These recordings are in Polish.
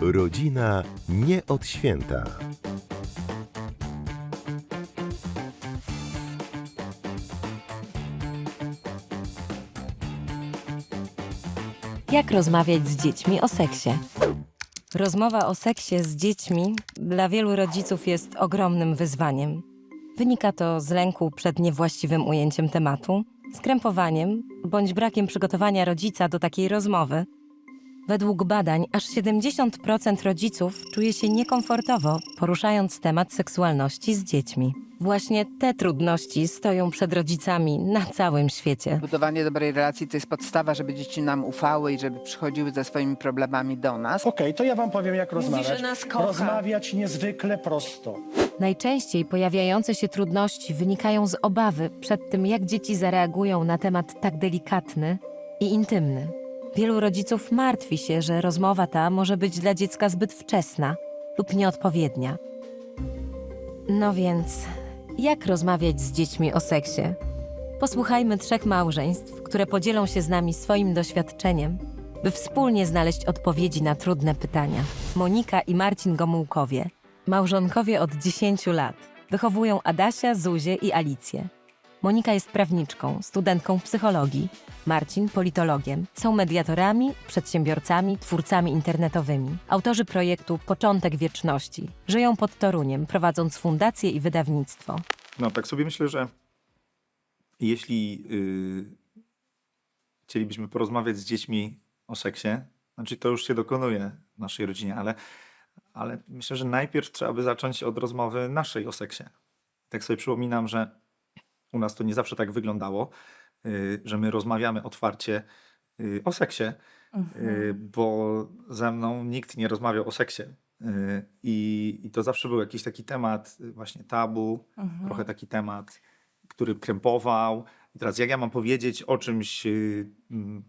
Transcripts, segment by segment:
Rodzina nie od święta. Jak rozmawiać z dziećmi o seksie? Rozmowa o seksie z dziećmi dla wielu rodziców jest ogromnym wyzwaniem. Wynika to z lęku przed niewłaściwym ujęciem tematu, skrępowaniem bądź brakiem przygotowania rodzica do takiej rozmowy. Według badań aż 70% rodziców czuje się niekomfortowo poruszając temat seksualności z dziećmi. Właśnie te trudności stoją przed rodzicami na całym świecie. Budowanie dobrej relacji to jest podstawa, żeby dzieci nam ufały i żeby przychodziły ze swoimi problemami do nas. Okej, to ja wam powiem, jak rozmawiać. że nas kocha. Rozmawiać niezwykle prosto. Najczęściej pojawiające się trudności wynikają z obawy przed tym, jak dzieci zareagują na temat tak delikatny i intymny. Wielu rodziców martwi się, że rozmowa ta może być dla dziecka zbyt wczesna lub nieodpowiednia. No więc, jak rozmawiać z dziećmi o seksie? Posłuchajmy trzech małżeństw, które podzielą się z nami swoim doświadczeniem, by wspólnie znaleźć odpowiedzi na trudne pytania. Monika i Marcin Gomułkowie, małżonkowie od 10 lat, wychowują Adasia, Zuzię i Alicję. Monika jest prawniczką, studentką psychologii, Marcin politologiem. Są mediatorami, przedsiębiorcami, twórcami internetowymi. Autorzy projektu Początek Wieczności. Żyją pod Toruniem, prowadząc fundację i wydawnictwo. No, tak sobie myślę, że jeśli y, chcielibyśmy porozmawiać z dziećmi o seksie, znaczy to już się dokonuje w naszej rodzinie, ale, ale myślę, że najpierw trzeba by zacząć od rozmowy naszej o seksie. Tak sobie przypominam, że u nas to nie zawsze tak wyglądało, y, że my rozmawiamy otwarcie y, o seksie, y, bo ze mną nikt nie rozmawiał o seksie. I, I to zawsze był jakiś taki temat, właśnie tabu, trochę taki temat, który krępował. I teraz jak ja mam powiedzieć o czymś, mm,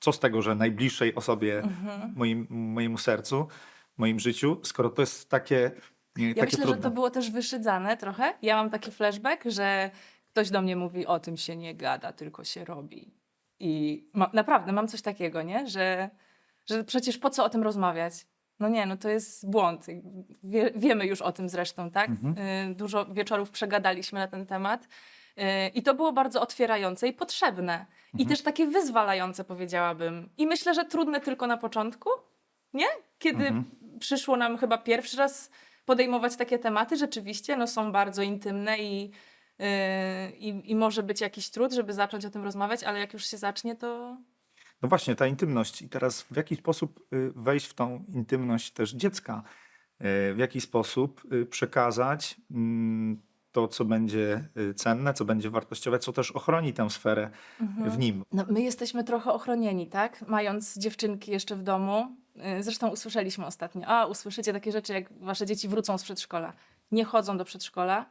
co z tego, że najbliższej osobie, moim, mojemu sercu, moim życiu, skoro to jest takie, Ja myślę, trudne. że to było też wyszydzane trochę. Ja mam taki flashback, że ktoś do mnie mówi, o tym się nie gada, tylko się robi. I ma, naprawdę mam coś takiego, nie? Że, że przecież po co o tym rozmawiać? No nie, no to jest błąd. Wie, wiemy już o tym zresztą, tak? Y, Dużo wieczorów przegadaliśmy na ten temat. Y, I to było bardzo otwierające i potrzebne. I też takie wyzwalające, powiedziałabym. I myślę, że trudne tylko na początku, nie? Kiedy przyszło nam chyba pierwszy raz podejmować takie tematy, rzeczywiście no, są bardzo intymne i, yy, i, i może być jakiś trud, żeby zacząć o tym rozmawiać, ale jak już się zacznie, to No właśnie, ta intymność. I teraz w jaki sposób y, wejść w tą intymność też dziecka? Y, W jaki sposób y, przekazać mm, to, co będzie cenne, co będzie wartościowe, co też ochroni tę sferę w nim. no, my jesteśmy trochę ochronieni, tak? Mając dziewczynki jeszcze w domu. Yy, Zresztą usłyszeliśmy ostatnio, a usłyszycie takie rzeczy, jak wasze dzieci wrócą z przedszkola. Nie chodzą do przedszkola,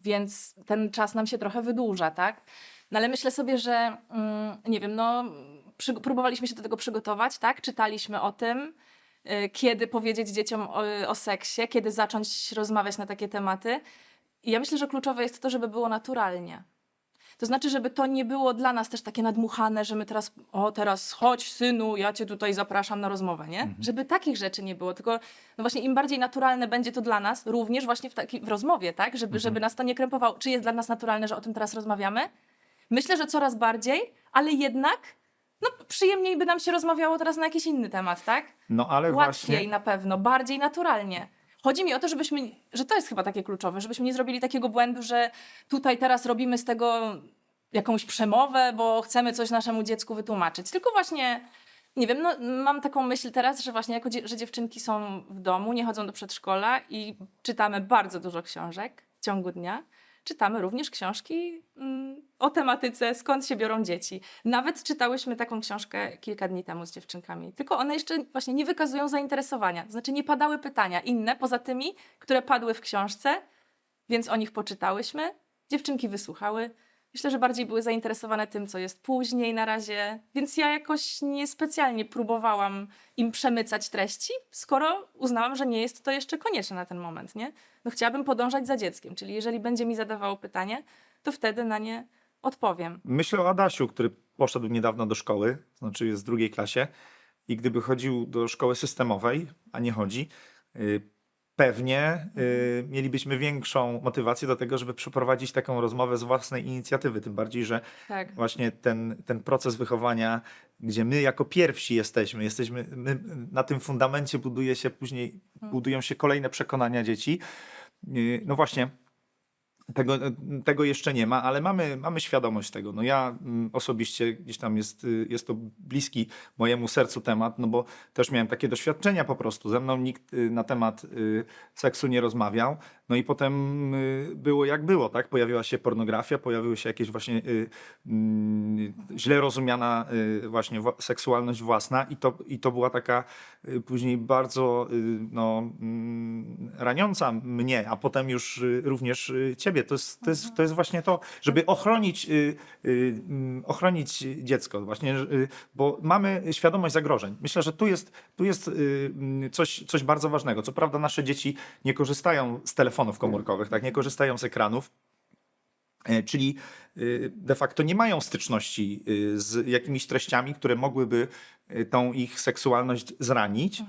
więc ten czas nam się trochę wydłuża, tak? No ale myślę sobie, że mm, nie wiem, no próbowaliśmy się do tego przygotować, tak? Czytaliśmy o tym, y, kiedy powiedzieć dzieciom o, o seksie, kiedy zacząć rozmawiać na takie tematy. I ja myślę, że kluczowe jest to, żeby było naturalnie. To znaczy, żeby to nie było dla nas też takie nadmuchane, że my teraz, o teraz chodź synu, ja cię tutaj zapraszam na rozmowę, nie? Żeby takich rzeczy nie było, tylko no właśnie im bardziej naturalne będzie to dla nas, również właśnie w, taki, w rozmowie, tak? Żeby, żeby nas to nie krępowało. Czy jest dla nas naturalne, że o tym teraz rozmawiamy? Myślę, że coraz bardziej, ale jednak no, przyjemniej by nam się rozmawiało teraz na jakiś inny temat, tak? No ale Łatwiej właśnie. na pewno, bardziej naturalnie. Chodzi mi o to, żebyśmy, że to jest chyba takie kluczowe, żebyśmy nie zrobili takiego błędu, że tutaj teraz robimy z tego jakąś przemowę, bo chcemy coś naszemu dziecku wytłumaczyć. Tylko właśnie, nie wiem, no, mam taką myśl teraz, że właśnie jako, że dziewczynki są w domu, nie chodzą do przedszkola i czytamy bardzo dużo książek w ciągu dnia. Czytamy również książki mm, o tematyce, skąd się biorą dzieci. Nawet czytałyśmy taką książkę kilka dni temu z dziewczynkami. Tylko one jeszcze właśnie nie wykazują zainteresowania. Znaczy nie padały pytania inne poza tymi, które padły w książce, więc o nich poczytałyśmy. Dziewczynki wysłuchały. Myślę, że bardziej były zainteresowane tym, co jest później na razie, więc ja jakoś niespecjalnie próbowałam im przemycać treści, skoro uznałam, że nie jest to jeszcze konieczne na ten moment, nie? No chciałabym podążać za dzieckiem, czyli jeżeli będzie mi zadawało pytanie, to wtedy na nie odpowiem. Myślę o Adasiu, który poszedł niedawno do szkoły, znaczy jest w drugiej klasie. i gdyby chodził do szkoły systemowej, a nie chodzi, y, pewnie y, mielibyśmy większą motywację do tego, żeby przeprowadzić taką rozmowę z własnej inicjatywy. Tym bardziej, że Tak. właśnie ten, ten proces wychowania, gdzie my jako pierwsi jesteśmy, jesteśmy my, na tym fundamencie buduje się później, budują się kolejne przekonania dzieci. Yy, No właśnie, tego, tego jeszcze nie ma, ale mamy, mamy świadomość tego. No ja mm, osobiście gdzieś tam jest, y, jest to bliski mojemu sercu temat, no bo też miałem takie doświadczenia po prostu. Ze mną nikt y, na temat y, seksu nie rozmawiał. No i potem było jak było, tak? Pojawiła się pornografia, pojawiły się jakieś właśnie mm, źle rozumiana właśnie wła- seksualność własna i to, i to była taka później bardzo no, mm, raniąca mnie, a potem już również y, ciebie. To jest, to, jest, to jest właśnie to, żeby ochronić, y, y, mm, ochronić dziecko właśnie, y, bo mamy świadomość zagrożeń. Myślę, że tu jest, tu jest y, mm, coś, coś bardzo ważnego. Co prawda nasze dzieci nie korzystają z telefonów komórkowych, tak, nie korzystają z ekranów, E, Czyli y, de facto nie mają styczności y, z jakimiś treściami, które mogłyby y, tą ich seksualność zranić.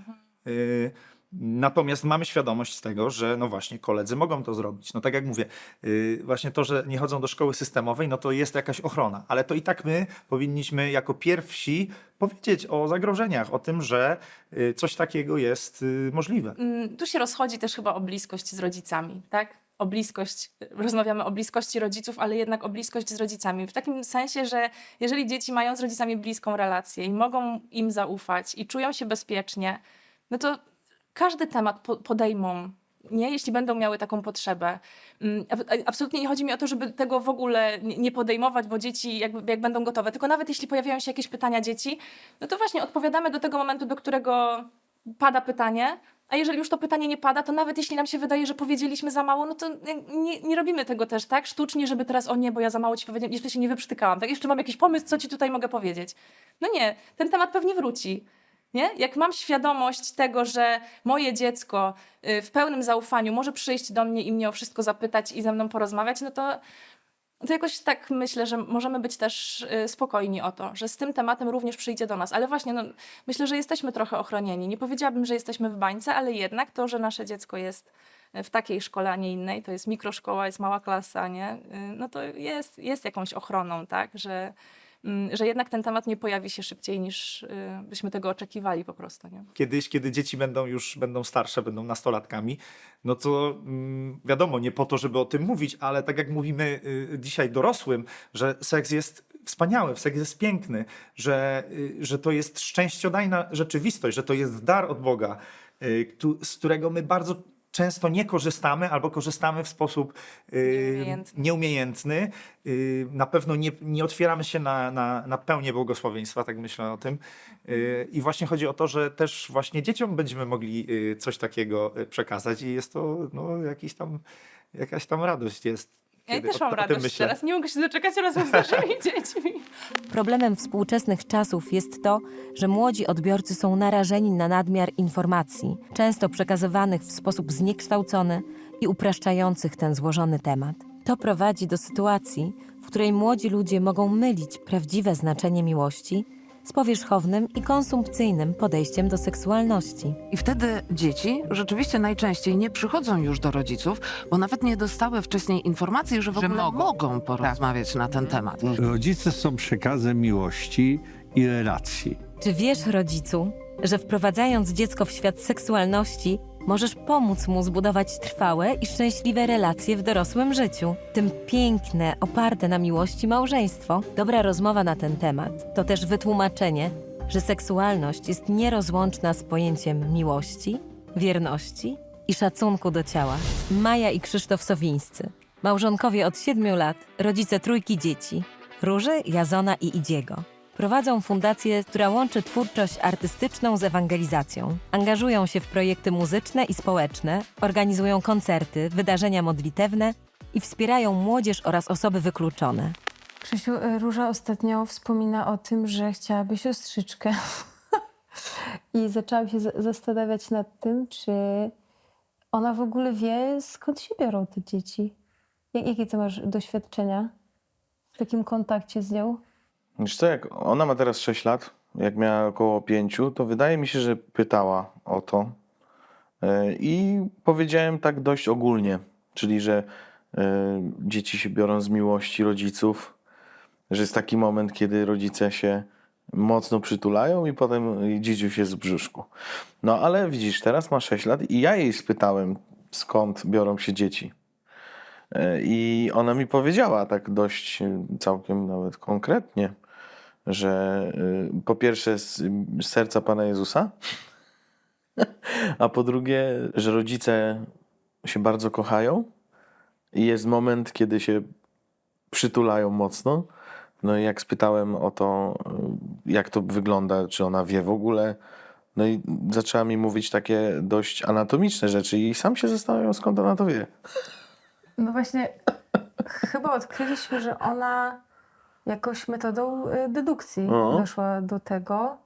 Y, Natomiast mamy świadomość z tego, że no właśnie koledzy mogą to zrobić. No tak jak mówię, y, właśnie to, że nie chodzą do szkoły systemowej, no to jest jakaś ochrona. Ale to i tak my powinniśmy jako pierwsi powiedzieć o zagrożeniach, o tym, że y, coś takiego jest y, możliwe. Mm, Tu się rozchodzi też chyba o bliskość z rodzicami, tak? O bliskość, rozmawiamy o bliskości rodziców, ale jednak o bliskość z rodzicami. W takim sensie, że jeżeli dzieci mają z rodzicami bliską relację i mogą im zaufać i czują się bezpiecznie, no to każdy temat po- podejmą. Nie, jeśli będą miały taką potrzebę. Mm, Absolutnie nie chodzi mi o to, żeby tego w ogóle nie podejmować, bo dzieci jak będą gotowe. Tylko nawet jeśli pojawiają się jakieś pytania dzieci, no to właśnie odpowiadamy do tego momentu, do którego pada pytanie, a jeżeli już to pytanie nie pada, to nawet jeśli nam się wydaje, że powiedzieliśmy za mało, no to nie, nie robimy tego też tak sztucznie, żeby teraz o nie, bo ja za mało ci powiedziałam, jeszcze się nie wyprztykałam, tak? Jeszcze mam jakiś pomysł, co ci tutaj mogę powiedzieć. No nie, ten temat pewnie wróci. Nie? Jak mam świadomość tego, że moje dziecko y, w pełnym zaufaniu może przyjść do mnie i mnie o wszystko zapytać i ze mną porozmawiać, no to, to jakoś tak myślę, że możemy być też y, spokojni o to, że z tym tematem również przyjdzie do nas. Ale właśnie, no, myślę, że jesteśmy trochę ochronieni. Nie powiedziałabym, że jesteśmy w bańce, ale jednak to, że nasze dziecko jest w takiej szkole, a nie innej, to jest mikroszkoła, jest mała klasa, nie? Y, No to jest, jest jakąś ochroną, tak? Że, że jednak ten temat nie pojawi się szybciej niż y, byśmy tego oczekiwali po prostu, nie? kiedyś, kiedy dzieci będą już będą starsze, będą nastolatkami, no to mm, wiadomo, nie po to, żeby o tym mówić, ale tak jak mówimy y, dzisiaj dorosłym, że seks jest wspaniały, seks jest piękny, że, y, że to jest szczęściodajna rzeczywistość, że to jest dar od Boga, z którego my bardzo często nie korzystamy albo korzystamy w sposób y, Nieumiejętny. nieumiejętny. Y, Na pewno nie, nie otwieramy się na, na, na pełnię błogosławieństwa, tak myślę o tym. Y, I właśnie chodzi o to, że też właśnie dzieciom będziemy mogli y, coś takiego y, przekazać i jest to no, jakiś tam, jakaś tam radość jest. Ja też o- mam radość myślę. teraz. Nie mogę się doczekać rozmów z naszymi dziećmi. Problemem współczesnych czasów jest to, że młodzi odbiorcy są narażeni na nadmiar informacji, często przekazywanych w sposób zniekształcony i upraszczających ten złożony temat. To prowadzi do sytuacji, w której młodzi ludzie mogą mylić prawdziwe znaczenie miłości z powierzchownym i konsumpcyjnym podejściem do seksualności. I wtedy dzieci rzeczywiście najczęściej nie przychodzą już do rodziców, bo nawet nie dostały wcześniej informacji, że w ogóle mogą, porozmawiać na ten temat. Rodzice są przekazem miłości i relacji. Czy wiesz, rodzicu, że wprowadzając dziecko w świat seksualności, możesz pomóc mu zbudować trwałe i szczęśliwe relacje w dorosłym życiu? Tym piękne, oparte na miłości małżeństwo. Dobra rozmowa na ten temat to też wytłumaczenie, że seksualność jest nierozłączna z pojęciem miłości, wierności i szacunku do ciała. Maja i Krzysztof Sowińscy. Małżonkowie od siedmiu lat, rodzice trójki dzieci. Róży, Jazona i Idziego. Prowadzą fundację, która łączy twórczość artystyczną z ewangelizacją. Angażują się w projekty muzyczne i społeczne, organizują koncerty, wydarzenia modlitewne i wspierają młodzież oraz osoby wykluczone. Krzysiu, y, Róża ostatnio wspomina o tym, że chciałaby siostrzyczkę. I zaczęłam się za- zastanawiać nad tym, czy ona w ogóle wie, skąd się biorą te dzieci. Jak, jakie ty masz doświadczenia w takim kontakcie z nią? Wiesz co, jak ona ma teraz 6 lat, jak miała około pięciu, to wydaje mi się, że pytała o to. E, I powiedziałem tak dość ogólnie, czyli że e, dzieci się biorą z miłości rodziców, że jest taki moment, kiedy rodzice się mocno przytulają i potem dzidziuś jest w brzuszku. No ale widzisz, teraz ma 6 lat i ja jej spytałem, skąd biorą się dzieci. E, I ona mi powiedziała tak dość całkiem nawet konkretnie, że e, po pierwsze z, z serca Pana Jezusa, a po drugie, że rodzice się bardzo kochają i jest moment, kiedy się przytulają mocno. No i jak spytałem o to, y, jak to wygląda, czy ona wie w ogóle, no i zaczęła mi mówić takie dość anatomiczne rzeczy i sam się zastanawiam, skąd ona to wie. No właśnie, chyba odkryliśmy, że ona jakoś metodą y, dedukcji O. doszła do tego.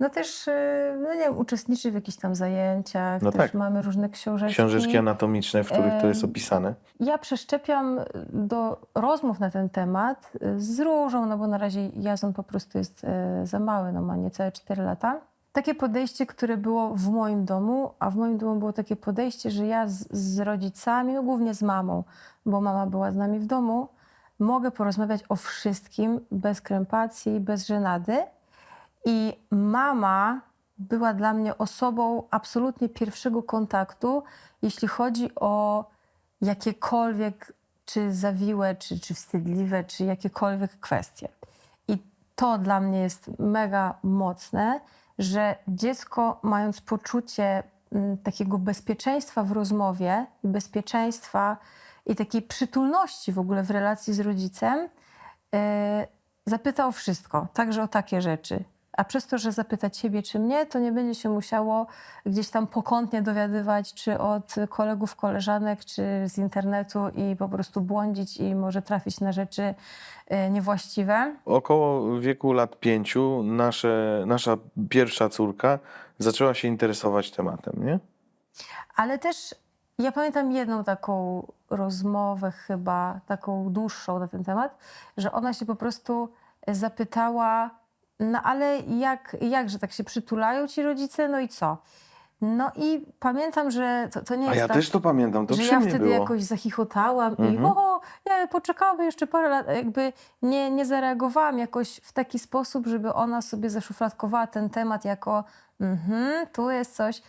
No też, y, no nie wiem, uczestniczy w jakichś tam zajęciach, No też tak. mamy różne książeczki. Książeczki anatomiczne, w których to jest opisane. Ja przeszczepiam do rozmów na ten temat y, z Różą, no bo na razie Jazon po prostu jest za mały, no ma niecałe 4 lata. Takie podejście, które było w moim domu, a w moim domu było takie podejście, że ja z, z rodzicami, no głównie z mamą, bo mama była z nami w domu, mogę porozmawiać o wszystkim bez krępacji, bez żenady. I mama była dla mnie osobą absolutnie pierwszego kontaktu, jeśli chodzi o jakiekolwiek, czy zawiłe, czy, czy wstydliwe, czy jakiekolwiek kwestie. I to dla mnie jest mega mocne, że dziecko, mając poczucie mm, takiego bezpieczeństwa w rozmowie, bezpieczeństwa i takiej przytulności w ogóle w relacji z rodzicem, e, zapyta o wszystko, także o takie rzeczy. A przez to, że zapyta ciebie czy mnie, to nie będzie się musiało gdzieś tam pokątnie dowiadywać, czy od kolegów, koleżanek, czy z internetu i po prostu błądzić i może trafić na rzeczy e, niewłaściwe. Około wieku lat pięciu nasze, nasza pierwsza córka zaczęła się interesować tematem, nie? Ale też ja pamiętam jedną taką rozmowę chyba, taką dłuższą na ten temat, że ona się po prostu zapytała, no ale jak, jak że tak się przytulają ci rodzice, no i co? No i pamiętam, że to, to nie A jest ja tak, też to pamiętam, to że ja wtedy było. jakoś zachichotałam i Mhm. o, ja poczekamy jeszcze parę lat, jakby nie, nie zareagowałam jakoś w taki sposób, żeby ona sobie zaszufladkowała ten temat jako mhm, tu jest coś.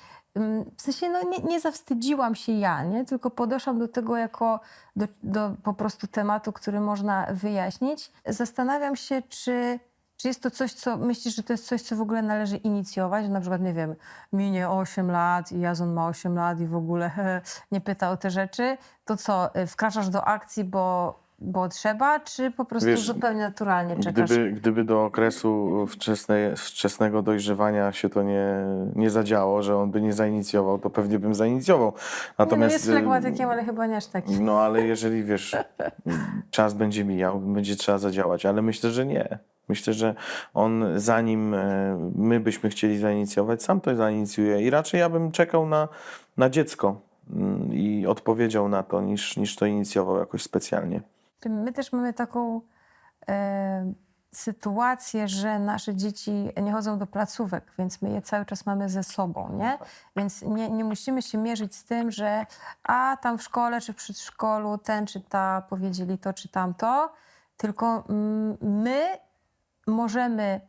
W sensie no, nie, nie zawstydziłam się ja, nie? tylko podeszłam do tego jako do, do po prostu tematu, który można wyjaśnić. Zastanawiam się, czy, czy jest to coś, co myślisz, że to jest coś, co w ogóle należy inicjować? Na przykład, nie wiem, minie 8 lat i Jazon ma 8 lat i w ogóle nie pyta o te rzeczy. To co, y, wkraczasz do akcji, bo, bo trzeba, czy po prostu Wiesz, zupełnie naturalnie czekasz? Gdyby, gdyby do okresu wczesnej, wczesnego dojrzewania się to nie, nie zadziało, że on by nie zainicjował, to pewnie bym zainicjował. nie, no jest y, flegmatykiem, ale chyba nie aż taki. No ale jeżeli wiesz, czas będzie mijał, będzie trzeba zadziałać, ale myślę, że nie. Myślę, że on zanim e, my byśmy chcieli zainicjować, sam to zainicjuje i raczej ja bym czekał na, na dziecko mm, i odpowiedział na to, niż, niż to inicjował jakoś specjalnie. My też mamy taką e, sytuację, że nasze dzieci nie chodzą do placówek, więc my je cały czas mamy ze sobą, nie? Więc nie, nie musimy się mierzyć z tym, że a tam w szkole czy w przedszkolu ten czy ta powiedzieli to czy tamto, tylko mm, my możemy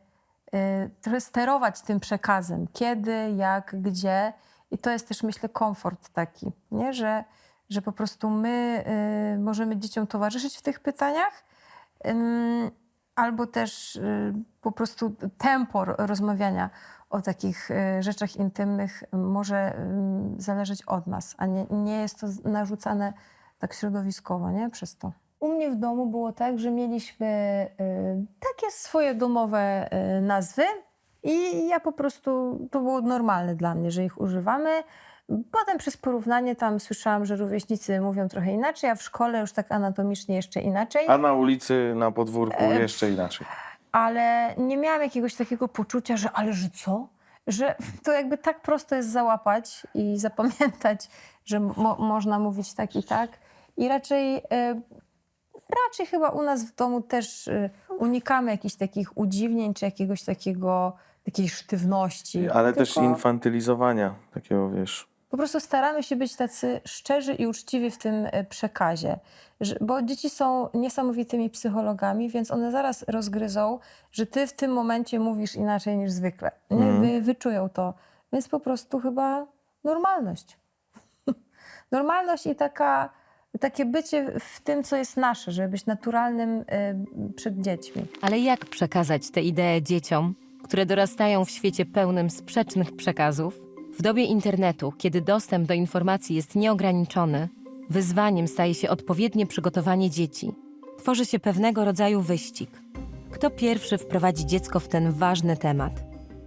y, trochę sterować tym przekazem, kiedy, jak, gdzie. I to jest też, myślę, komfort taki, nie? Że, że po prostu my y, możemy dzieciom towarzyszyć w tych pytaniach, ym, albo też y, po prostu tempo ro- rozmawiania o takich y, rzeczach intymnych może ym, zależeć od nas, a nie, nie jest to narzucane tak środowiskowo, nie? Przez to. U mnie w domu było tak, że mieliśmy y, takie swoje domowe y, nazwy i ja po prostu, to było normalne dla mnie, że ich używamy. Potem przez porównanie tam słyszałam, że rówieśnicy mówią trochę inaczej, a w szkole już tak anatomicznie jeszcze inaczej. A na ulicy, na podwórku E, jeszcze inaczej. ale nie miałam jakiegoś takiego poczucia, że ale że co? Że to jakby tak prosto jest załapać i zapamiętać, że mo można mówić tak i tak. I raczej e, raczej chyba u nas w domu też y, unikamy jakichś takich udziwnień czy jakiegoś takiego, takiej sztywności. Ale też tylko infantylizowania takiego, wiesz. Po prostu staramy się być tacy szczerzy i uczciwi w tym y, przekazie. Bo dzieci są niesamowitymi psychologami, więc one zaraz rozgryzą, że ty w tym momencie mówisz inaczej niż zwykle. Nie? Mhm. Wy, wyczują to. Więc po prostu chyba normalność. normalność i taka, takie bycie w tym, co jest nasze, żeby być naturalnym y, przed dziećmi. Ale jak przekazać te idee dzieciom, które dorastają w świecie pełnym sprzecznych przekazów? W dobie internetu, kiedy dostęp do informacji jest nieograniczony, wyzwaniem staje się odpowiednie przygotowanie dzieci. Tworzy się pewnego rodzaju wyścig. Kto pierwszy wprowadzi dziecko w ten ważny temat?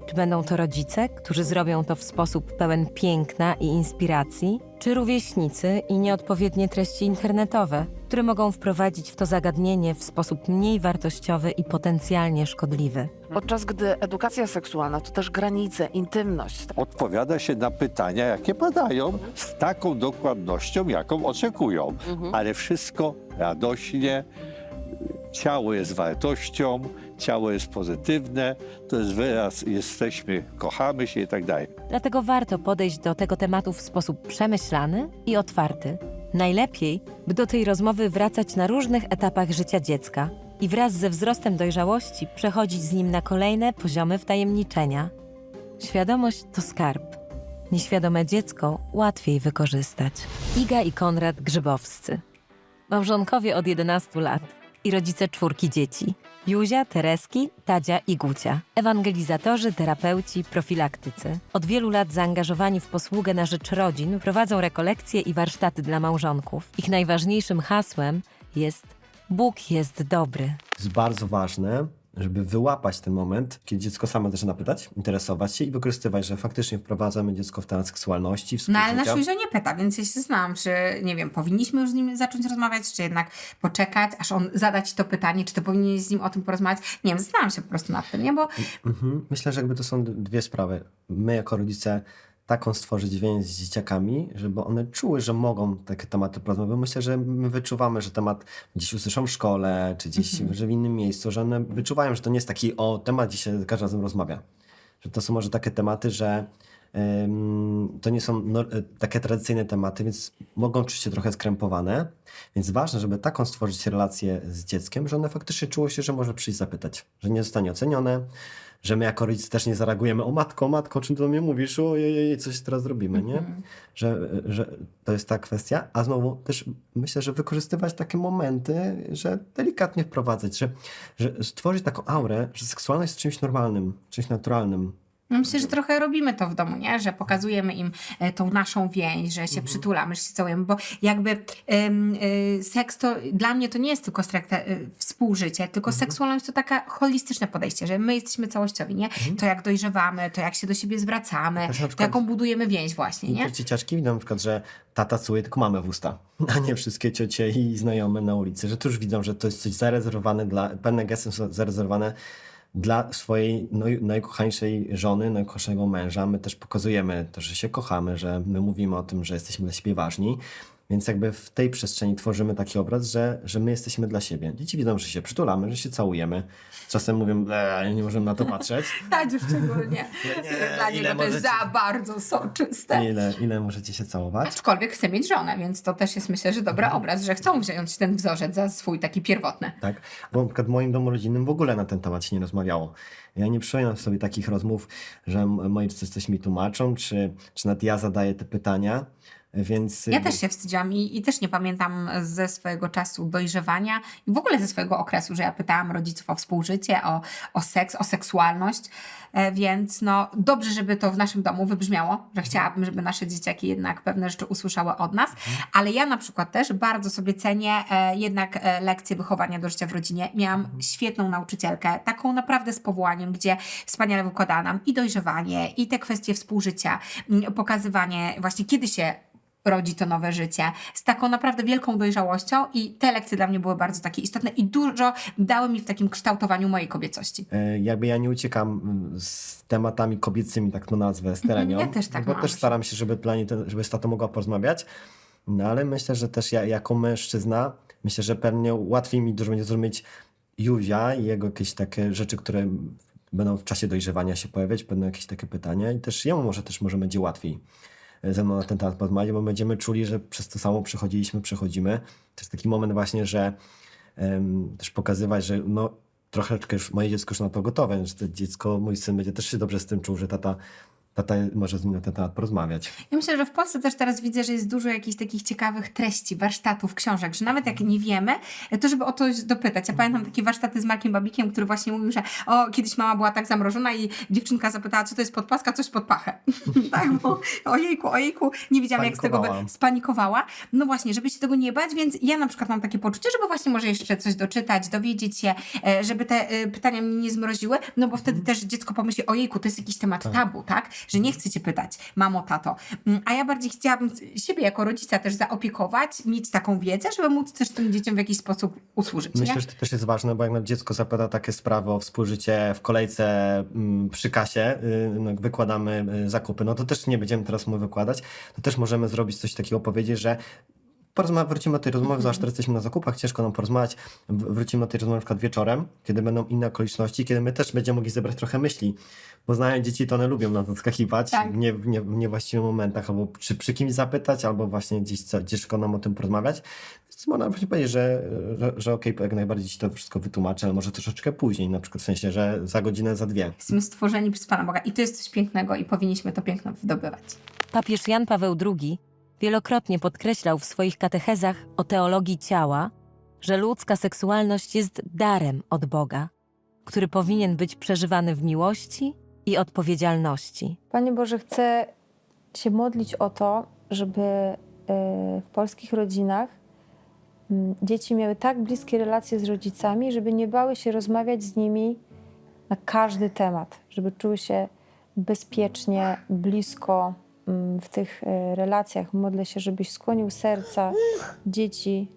Czy będą to rodzice, którzy zrobią to w sposób pełen piękna i inspiracji, czy rówieśnicy i nieodpowiednie treści internetowe, które mogą wprowadzić w to zagadnienie w sposób mniej wartościowy i potencjalnie szkodliwy? Podczas gdy edukacja seksualna to też granice, intymność. Odpowiada się na pytania, jakie padają, z taką dokładnością, jaką oczekują. Ale wszystko radośnie. Ciało jest wartością, ciało jest pozytywne, to jest wyraz, jesteśmy, kochamy się i tak dalej. Dlatego warto podejść do tego tematu w sposób przemyślany i otwarty. Najlepiej, by do tej rozmowy wracać na różnych etapach życia dziecka i wraz ze wzrostem dojrzałości przechodzić z nim na kolejne poziomy wtajemniczenia. Świadomość to skarb. Nieświadome dziecko łatwiej wykorzystać. Iga i Konrad Grzybowscy. Małżonkowie od 11 lat i rodzice czwórki dzieci. Józia, Tereski, Tadzia i Gucia. Ewangelizatorzy, terapeuci, profilaktycy. Od wielu lat zaangażowani w posługę na rzecz rodzin prowadzą rekolekcje i warsztaty dla małżonków. Ich najważniejszym hasłem jest Bóg jest dobry. jest bardzo ważne, żeby wyłapać ten moment, kiedy dziecko samo zaczyna pytać, interesować się i wykorzystywać, że faktycznie wprowadzamy dziecko w temat seksualności, No ale nasz. Józio nie pyta, więc ja się zastanawiam, czy nie wiem, powinniśmy już z nim zacząć rozmawiać, czy jednak poczekać, aż on zada ci to pytanie, czy to powinien z nim o tym porozmawiać. Nie wiem, zastanawiam się po prostu nad tym, nie? Bo Mhm. Myślę, że jakby to są dwie sprawy. My jako rodzice taką stworzyć więź z dzieciakami, żeby one czuły, że mogą takie tematy porozmawiać. Bo myślę, że my wyczuwamy, że temat gdzieś usłyszą w szkole, czy gdzieś że w innym miejscu, że one wyczuwają, że to nie jest taki o temat, gdzie się każdy razem rozmawia. Że to są może takie tematy, że em, to nie są no, takie tradycyjne tematy, więc mogą czuć się trochę skrępowane. Więc ważne, żeby taką stworzyć relację z dzieckiem, że one faktycznie czuło się, że może przyjść zapytać, że nie zostanie ocenione, że my jako rodzice też nie zareagujemy, o matko, o matko, czym ty do mnie mówisz, ojej, coś teraz zrobimy, nie? Że, że to jest ta kwestia, a znowu też myślę, że wykorzystywać takie momenty, że delikatnie wprowadzać, że, że stworzyć taką aurę, że seksualność jest czymś normalnym, czymś naturalnym. No myślę, że trochę robimy to w domu, nie? Że pokazujemy im e, tą naszą więź, że się przytulamy, że się całujemy, bo jakby em, y, seks to dla mnie to nie jest tylko stricte y, współżycie, tylko seksualność to taka holistyczne podejście, że my jesteśmy całościowi, nie? To jak dojrzewamy, to jak się do siebie zwracamy, na to przykład- jaką budujemy więź właśnie, nie? Dzieciaczki widzą na przykład, że tata cuje tylko mamę w usta, a nie wszystkie ciocie i znajome na ulicy, że tu już widzą, że to jest coś zarezerwowane dla, pewne gesty są zarezerwowane dla swojej naj, najkochańszej żony, najkochańszego męża. My też pokazujemy to, że się kochamy, że my mówimy o tym, że jesteśmy dla siebie ważni. Więc jakby w tej przestrzeni tworzymy taki obraz, że, że my jesteśmy dla siebie. Dzieci widzą, że się przytulamy, że się całujemy. Czasem mówią, "Ble, nie możemy na to patrzeć. Tadziu szczególnie. Dla ile niego to jest możecie- za bardzo soczyste. Ile, ile możecie się całować? Aczkolwiek chce mieć żonę, więc to też jest myślę, że dobry obraz, że chcą wziąć ten wzorzec za swój taki pierwotny. Tak, bo na przykład w moim domu rodzinnym w ogóle na ten temat się nie rozmawiało. Ja nie przypominam sobie takich rozmów, że moi rodzice coś mi tłumaczą, czy, czy nawet ja zadaję te pytania, więc... Ja też się wstydziłam i, i też nie pamiętam ze swojego czasu dojrzewania i w ogóle ze swojego okresu, że ja pytałam rodziców o współżycie, o, o seks, o seksualność, e, więc no dobrze, żeby to w naszym domu wybrzmiało, że chciałabym, żeby nasze dzieciaki jednak pewne rzeczy usłyszały od nas, ale ja na przykład też bardzo sobie cenię e, jednak e, lekcje wychowania do życia w rodzinie. Miałam świetną nauczycielkę, taką naprawdę z powołaniem, gdzie wspaniale wykładała nam i dojrzewanie, i te kwestie współżycia, m, pokazywanie właśnie kiedy się rodzi to nowe życie z taką naprawdę wielką dojrzałością i te lekcje dla mnie były bardzo takie istotne i dużo dały mi w takim kształtowaniu mojej kobiecości. E, Jakby ja nie uciekam mm, z tematami kobiecymi, tak to nazwę, z terenią, ja też tak bo mam. też staram się, żeby dla niej, żeby z tatą mogła porozmawiać, No ale myślę, że też ja jako mężczyzna, myślę, że pewnie łatwiej mi dużo będzie zrozumieć Józia i jego jakieś takie rzeczy, które będą w czasie dojrzewania się pojawiać, będą jakieś takie pytania i też jemu może też może będzie łatwiej ze mną na ten temat porozmawiać, bo będziemy czuli, że przez to samo przechodziliśmy, przechodzimy. To jest taki moment właśnie, że em, też pokazywać, że no troszeczkę już moje dziecko już na to gotowe, że to dziecko, mój syn będzie też się dobrze z tym czuł, że tata, tata może z nim na ten temat porozmawiać. Ja myślę, że w Polsce też teraz widzę, że jest dużo jakichś takich ciekawych treści, warsztatów, książek, że nawet jak nie wiemy, to żeby o to dopytać. Ja pamiętam takie warsztaty z Markiem Babikiem, który właśnie mówił, że o, kiedyś mama była tak zamrożona i dziewczynka zapytała, co to jest podpaska, coś pod pachę. tak, bo ojejku, ojejku, nie wiedziałam jak z tego by Spanikowała. No właśnie, żeby się tego nie bać, więc ja na przykład mam takie poczucie, żeby właśnie może jeszcze coś doczytać, dowiedzieć się, e, żeby te e, pytania mnie nie zmroziły, no bo wtedy też dziecko pomyśli, ojejku, to jest jakiś temat tabu, tak? Że nie chcę cię pytać, mamo, tato. Mm, A ja bardziej chciałabym siebie jako rodzica też zaopiekować, mieć taką wiedzę, żeby móc też tym dzieciom w jakiś sposób usłużyć, Myślę, nie? że to też jest ważne, bo jak nam dziecko zapyta takie sprawy o współżycie w kolejce mm, przy kasie, y, no, wykładamy y, zakupy, no to też nie będziemy teraz mu wykładać, to też możemy zrobić coś takiego, powiedzieć, że porozma- wrócimy do tej rozmowy, zwłaszcza teraz jesteśmy na zakupach, ciężko nam porozmawiać, wrócimy do tej rozmowy na przykład wieczorem, kiedy będą inne okoliczności, kiedy my też będziemy mogli zebrać trochę myśli, bo znając dzieci, to one lubią na to skakiwać Tak. w, nie, w, nie, w niewłaściwych momentach, albo czy przy kimś zapytać, albo właśnie gdzieś co- ciężko nam o tym porozmawiać. Więc można właśnie powiedzieć, że, że, że okej, jak najbardziej ci to wszystko wytłumaczę, ale może troszeczkę później, na przykład w sensie, że za godzinę, za dwie. Jesteśmy stworzeni przez Pana Boga i to jest coś pięknego i powinniśmy to piękno wydobywać. Papież Jan Paweł II wielokrotnie podkreślał w swoich katechezach o teologii ciała, że ludzka seksualność jest darem od Boga, który powinien być przeżywany w miłości i odpowiedzialności. Panie Boże, chcę się modlić o to, żeby e, w polskich rodzinach dzieci miały tak bliskie relacje z rodzicami, żeby nie bały się rozmawiać z nimi na każdy temat, żeby czuły się bezpiecznie, blisko w tych e, relacjach. Modlę się, żebyś skłonił serca dzieci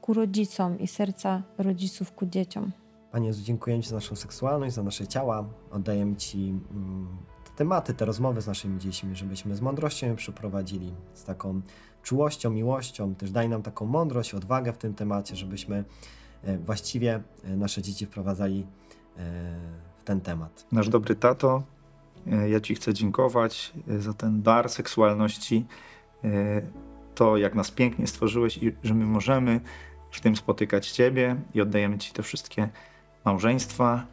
ku rodzicom i serca rodziców ku dzieciom. Panie Jezu, dziękujemy Ci za naszą seksualność, za nasze ciała. Oddajemy Ci mm, te tematy, te rozmowy z naszymi dziećmi, żebyśmy z mądrością je przeprowadzili, z taką czułością, miłością. Też daj nam taką mądrość, odwagę w tym temacie, żebyśmy e, właściwie e, nasze dzieci wprowadzali w ten temat. Nasz dobry tato, ja Ci chcę dziękować e, za ten dar seksualności, e, to jak nas pięknie stworzyłeś i że my możemy w tym spotykać Ciebie i oddajemy Ci te wszystkie małżeństwa,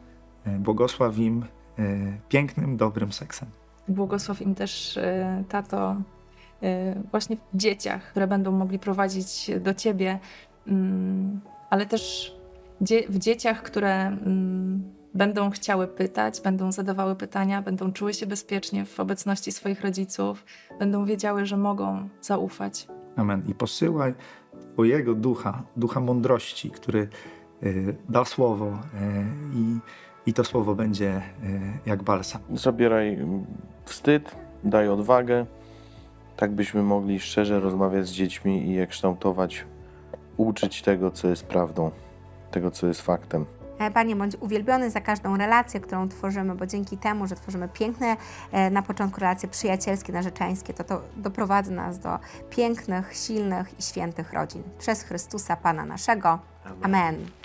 e, błogosław im e, pięknym, dobrym seksem. Błogosław im też, e, tato, e, właśnie w dzieciach, które będą mogli prowadzić do ciebie, mm, ale też w dzieciach, które mm, będą chciały pytać, będą zadawały pytania, będą czuły się bezpiecznie w obecności swoich rodziców, będą wiedziały, że mogą zaufać. Amen. I posyłaj Twojego ducha, ducha mądrości, który y, da słowo y, i, i to słowo będzie y, jak balsam. Zabieraj mm, wstyd, daj odwagę, tak byśmy mogli szczerze rozmawiać z dziećmi i je kształtować, uczyć tego, co jest prawdą, tego, co jest faktem. E, Panie, bądź uwielbiony za każdą relację, którą tworzymy, bo dzięki temu, że tworzymy piękne e, na początku relacje przyjacielskie, narzeczeńskie, to to doprowadzi nas do pięknych, silnych i świętych rodzin. Przez Chrystusa Pana naszego. Amen.